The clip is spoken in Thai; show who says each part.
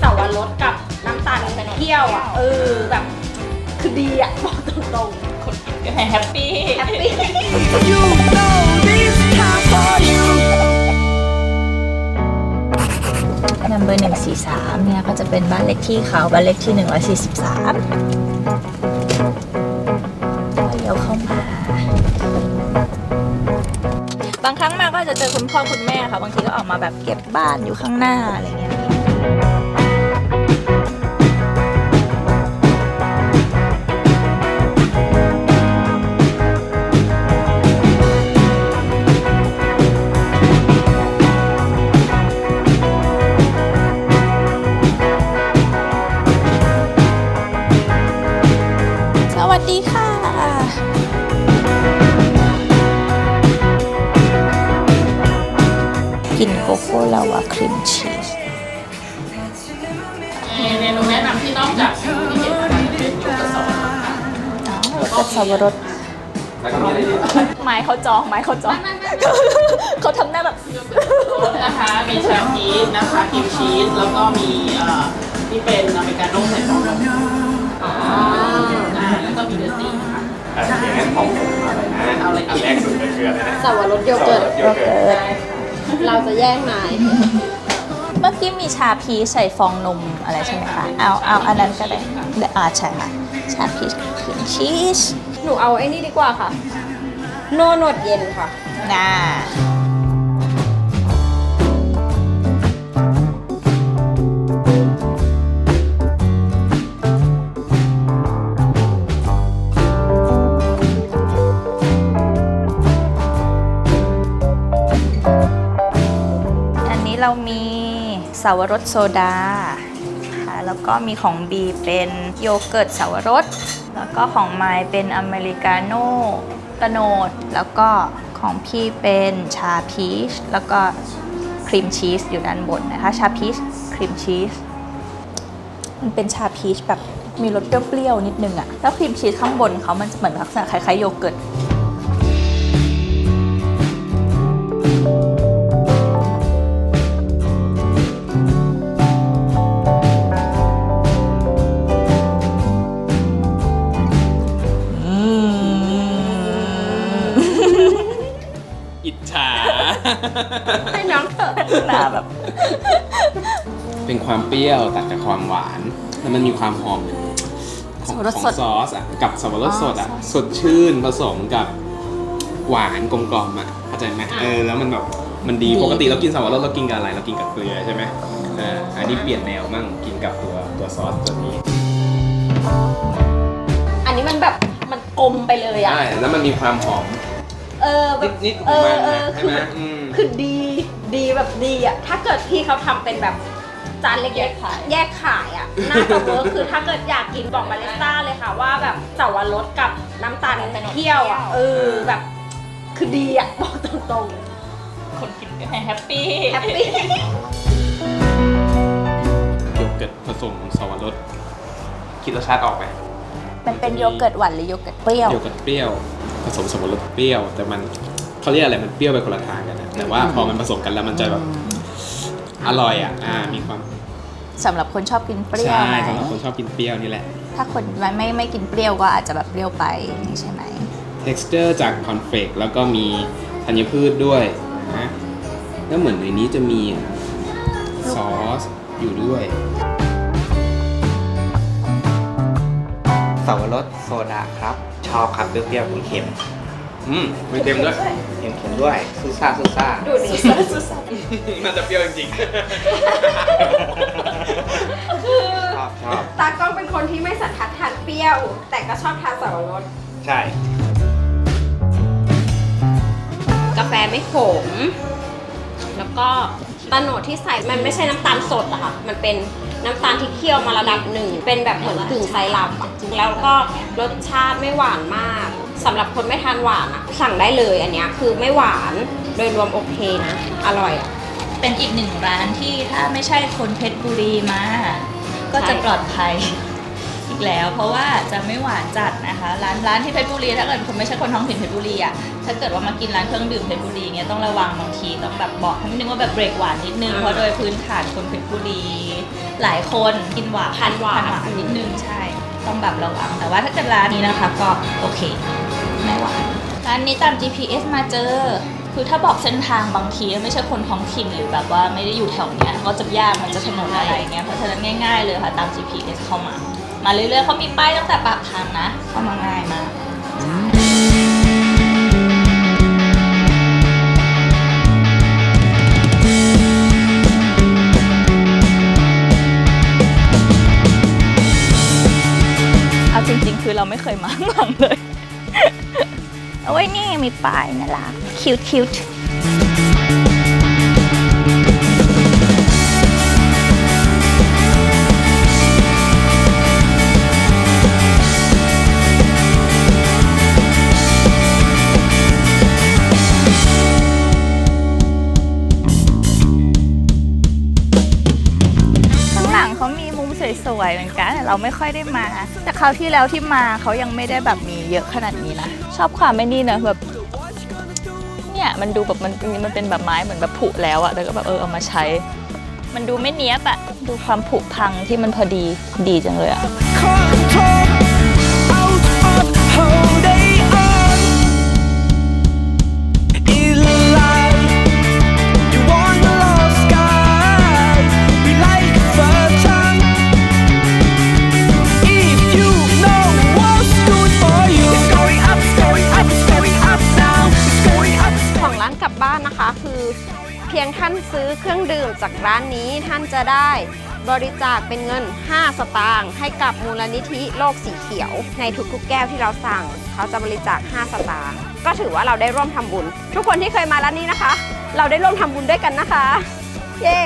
Speaker 1: แต่ว่ารสกับน้ำตาลเที่ยวอะเออแบบ คือดีอะบอกตรง
Speaker 2: คนกินก็แฮปปี้
Speaker 1: ๆแฮปปี้
Speaker 3: You know this time for you.
Speaker 2: นัมเบอร์หนึ่งสี่สามเนี่ยก็จะเป็นบ้านเลขที่เขาบ้านเลขที่หนึ่งร้อยสี่สิบสามเลี้ยวเข้ามา บางครั้งมาก็จะเจอคุณพ่อคุณแม่ค่ะ บางทีก็ออกมาแบบเก็บบ้านอยู่ข้างหน้าอะไรเงี้ย สวัสดีค่ะ กินโกโก้ลาวาครีมชีส
Speaker 4: เมนูแนะนำที่นอกจากที่เห็นนะคะเป็นโยเกิร์ตสวรรค์
Speaker 2: อ๋อแล้วก็สับปะรดไม้เขาจองไม้เขาจองเขาทำหน้าแบบ
Speaker 4: รสนะคะ มีชาพีสนะคะครีมชีส แล้วก็มีเอ่อที่เป็นอเมริกาโน่ใส่ฟองนมอ่าแล้วก็มีเดอร์ตี้ค่ะ
Speaker 5: อะอย่างนั้นของผมอะไรนะ
Speaker 4: เอาอะไรอีก
Speaker 5: นแรกสุดเลยคืออะไรนะ
Speaker 1: สวรสโยเกิร์ต
Speaker 5: โยเกิร์ต
Speaker 1: เราจะแย่งนาย
Speaker 2: เมื่อกี้มีชาพีชใส่ฟองนมอะไรใช่ไหมคะเอาเอาอันนั้นก็ได้ได้อ่าใช่ค่ะชาพีชครีมชีส
Speaker 1: หนูเอาไอ้นี่ดีกว่าค่ะ โนโนดเย็นค่ะ
Speaker 2: น่าอันนี้เรามี สาวรสโซดาค่ะแล้วก็มีของบีเป็นโยเกิร์ตสาวรส แล้วก็ของไมเป็นอเมริกาโน่ตะโนด แล้วก็ของพี่เป็นชาพีช แล้วก็ครีมชีสอยู่ด้านบนนะคะ ชาพีชครีมชีส มันเป็นชาพีชแบบมีรสเปรี้ยวๆนิดนึงอะแล้วครีมชีสข้างบนเขามันจะเหมือนลักษณะคล้ายๆโยเกิร์ต
Speaker 1: ให้น้องเถอะ
Speaker 2: หน้าแบบ
Speaker 5: เป็นความเปรี้ยวตัดกับความหวาน แล้วมันมีความหอมของ
Speaker 2: สับปะรด
Speaker 5: ของ
Speaker 2: สด
Speaker 5: ซอสอะกับสับปะรดสดอะ
Speaker 2: อ๋อ
Speaker 5: สดชื่นผสมกับหวานกลมกล่อมอะเข้าใจไหมเออแล้วมันแบบมันดีปกติเรากินสับปะรดเรากินกับอะไรเรากินกับเกลือใช่ไหมเอออันนี้เปลี่ยนแนวมั่งกินกับตัวตัวซอสตัวนี้
Speaker 1: อันนี้มันแบบมันกลมไปเลยอะ
Speaker 5: ใช่แล้วมันมีความหอม
Speaker 1: เออแบบ
Speaker 5: นิดๆข
Speaker 1: เอ
Speaker 5: อง
Speaker 1: อ
Speaker 5: มัน
Speaker 1: เออ
Speaker 5: นะใช่
Speaker 1: คือ
Speaker 5: ไหมอืม
Speaker 1: คือดีดีแบบดีอะ ถ้าเกิดพี่เขาทำเป็นแบบจานเล็กๆ
Speaker 2: แยกขาย
Speaker 1: แยกขายอะ น่าจะเวิร์คคือถ้าเกิดอยากกินบอกบาริสต้าเลยค่ะ ว่าแบบสวรสกับน้ำตาลเที่ยวอะเออแบบ คือดีอะ บอกตรง
Speaker 2: คนกินก็แฮปปี้
Speaker 1: ๆแฮปปี้
Speaker 5: โยเกิร์ตผสมสับปะรดคิดรสชาติออกไหม
Speaker 2: มันเป็นโยเกิร์ตหวานหรือโยเกิร์ตเปรี้ยว
Speaker 5: โยเกิร์ตเปรี้ยว ผสมสับปะรดเปรี้ยว แต่มัน เขาเรียกอะไรมันเปรี้ยวไปคนละทางกันนะแต่ว่าพอมันผสมกันแล้วมันจะแบบอร่อยอะอ่ามีความ
Speaker 2: สำหรับคนชอบกินเปรี้ยว
Speaker 5: ใช่
Speaker 2: ไหม
Speaker 5: สำหรับคนชอบกินเปรี้ยวนี่แหละ
Speaker 2: ถ้าคนไม่ไม่ไม่กินเปรี้ยวก็อาจจะแบบเปรี้ยวไปอย่างนี้ใช่ไหม
Speaker 5: texture จากคอนเฟลกแล้วก็มีธัญพืชด้วยนะแล้วเหมือนในนี้จะมีซอสอยู่ด้วย
Speaker 6: สาวรสโซดาครับ ชอบครับเปรี้ยวๆเค็ม
Speaker 5: อืมไม่เต็มด้วย
Speaker 6: ๆเค็มๆด้วยซูซ่าซูซ่า
Speaker 1: ดูดิ
Speaker 5: น่าจะเปรี้ยวจริง
Speaker 6: ชอบชอบ
Speaker 1: ตากล้องเป็นคนที่ไม่สันทัดทานเปรี้ยว แต่ก็ชอบทานสวรส
Speaker 6: ใช่
Speaker 1: กาแฟไม่ขม แล้วก็ตะโหนดที่ใส่มันไม่ใช่น้ำตาลสดอะค่ะ มันเป็น น้ำตาลที่เคี่ยวมาระดับหนึ่ง เป็นแบบเหมือนกึ่งไซรัปอะแล้วก็รสชาติไม่หวานมากสำหรับคนไม่ทานหวานอะสั่งได้เลยอันเนี้ยคือไม่หวานโดยรวมโอเคนะ อร่อยอะ
Speaker 2: เป็นอีกหนึ่งร้านที่ถ้าไม่ใช่คนเพชรบุรีมา ก็จะปลอดภัย อีกแล้ว เพราะว่าจะไม่หวานจัดนะคะ ร้านร้านที่เพชรบุรีถ้าเกิดคุณไม่ใช่คนท้องถิ่นเพชรบุรีอะถ้าเกิดว่ามากินร้านเครื่องดื่มเพชรบุรีเงี้ยต้องระวังบางทีต้องแบบบอกให้นิดนึงว่าแบบเบรกหวานนิดนึงเพราะโดยพื้นฐานคนเพชรบุรี หลายคนกินหวาน
Speaker 1: ทานหวาน
Speaker 2: ทานนิดนึงใช่ ต้องแบบระวัง แต่ว่าถ้าเกิดร้านนี้นะคะก็โอเคไม่หวานร้านนี้ตาม GPS มาเจอ คือถ้าบอกเส้นทางบางทีไม่ใช่คนท้องถิ่นหรือแบบว่าไม่ได้อยู่แถวเนี้ยก็จะยากมันจะถนนอะไรเงี้ยเพราะฉะนั้นง่าย ๆ เลยค่ะตาม GPS เข้ามา มาเรื่อยๆเขามีป้ายตั้งแต่ปากทางนะเข้ามาง่ายมาก เราไม่เคยมาข้างหลังเลย เอาไว้นี่มีป้ายน่ารักคิวคิว สวยเหมือนกันแต่เราไม่ค่อยได้มา แต่คราวที่แล้วที่มาเขายังไม่ได้แบบมีเยอะขนาดนี้นะ ชอบความไม่นี่นะแบบเนี่ยมันดูแบบมันมันเป็นแบบไม้เหมือนแบบผุแล้วอะแล้วก็แบบเออเอามาใช้ มันดูไม่เนี้ยบอะดูความผุพังที่มันพอดีดีจังเลยอะ
Speaker 1: นะคะ คือเพียงท่านซื้อเครื่องดื่มจากร้านนี้ท่านจะได้บริจาคเป็นเงิน 5 สตางค์ให้กับมูลนิธิโลกสีเขียว ในทุกๆ แก้วที่เราสั่ง เขาจะบริจาค 5 สตางค์ก็ถือว่าเราได้ร่วมทำบุญ ทุกคนที่เคยมาร้านนี้นะคะ เราได้ร่วมทำบุญด้วยกันนะคะ เย้